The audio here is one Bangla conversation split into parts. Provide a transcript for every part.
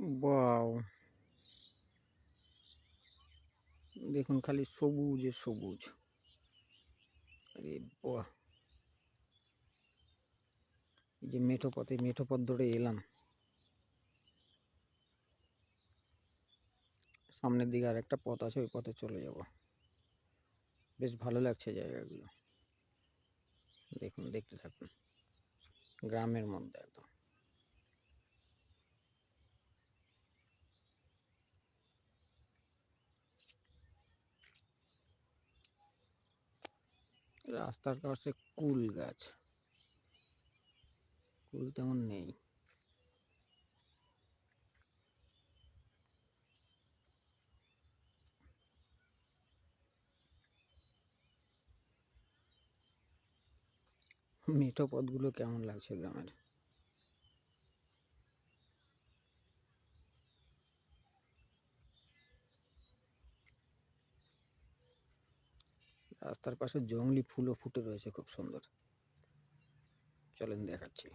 ওয়াও দেখুন খালি সবুজে সবুজ। আরে বাহ! এই যে মেঠো পথে, মেঠো পথ ধরে এলাম। সামনের দিকে আর একটা পথ আছে, ওই পথে চলে যাব। বেশ ভালো লাগছে জায়গাগুলো। দেখুন, দেখতে থাকুন। গ্রামের মধ্যে একদম। রাস্তার পাশে কুল গাছ। কুল তেমন নেই। মেঠো পথগুলো কেমন লাগছে গ্রামের? রাস্তার পাশে জংলি ফুলও ফুটে রয়েছে খুব সুন্দর। চলেন দেখাচ্ছি।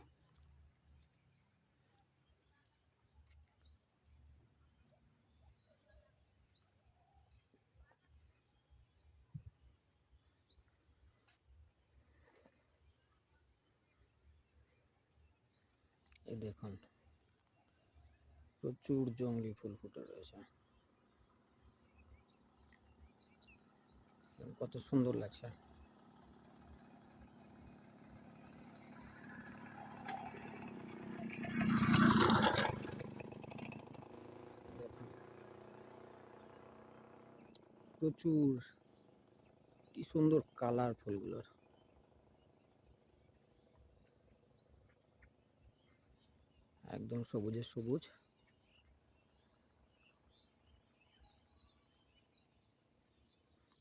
দেখুন, প্রচুর জংলি ফুল ফুটে রয়েছে। কত সুন্দর লাগছে। প্রচুর কি সুন্দর কালার ফুলগুলোর। একদম সবুজে সবুজ।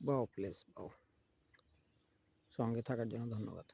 বাও প্লেস বাও সঙ্গে থাকার জন্য ধন্যবাদ।